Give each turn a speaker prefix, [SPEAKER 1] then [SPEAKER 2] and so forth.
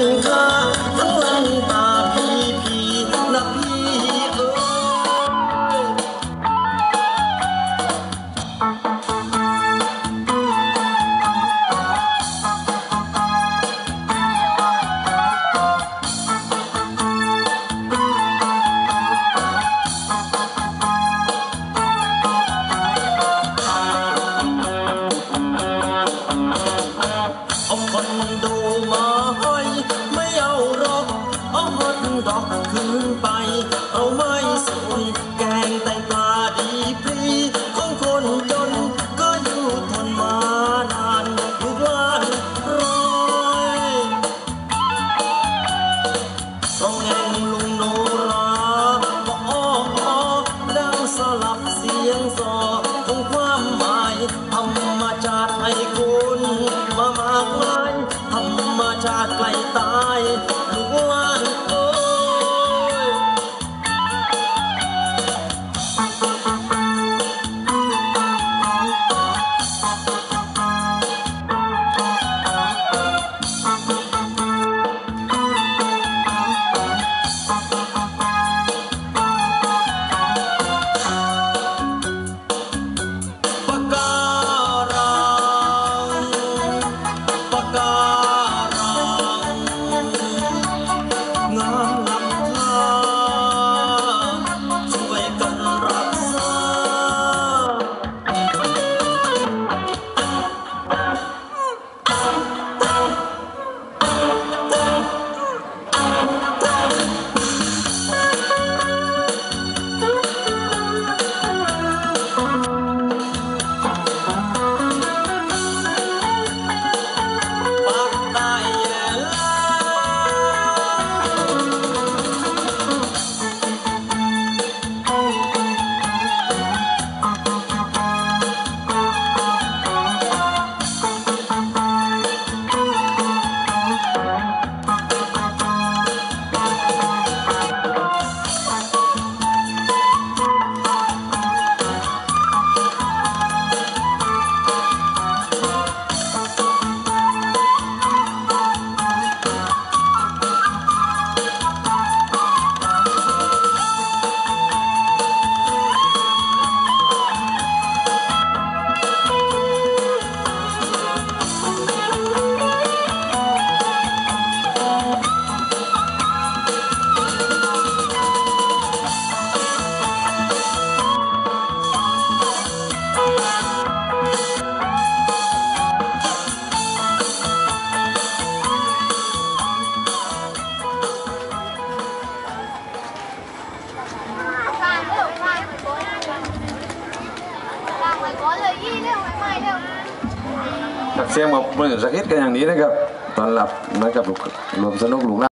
[SPEAKER 1] ค่ อตอกคืนไปเราไม่สนแกงแตงปลาดีพรีของคนจนก็อยู่ทนมานานอยู่บ้านร้อยร้องแงงลุงโนราบอกอ้ออ้อดังสลับเสียงซอของความหมายธรรมชาติให้คุณมามากมายธรรมชาติไกลตาย
[SPEAKER 2] เสียงแบบมือสักนิดกันอย่างนี้นะครับตอนหลับนะครับลูกรวมสนุกลูกหลาน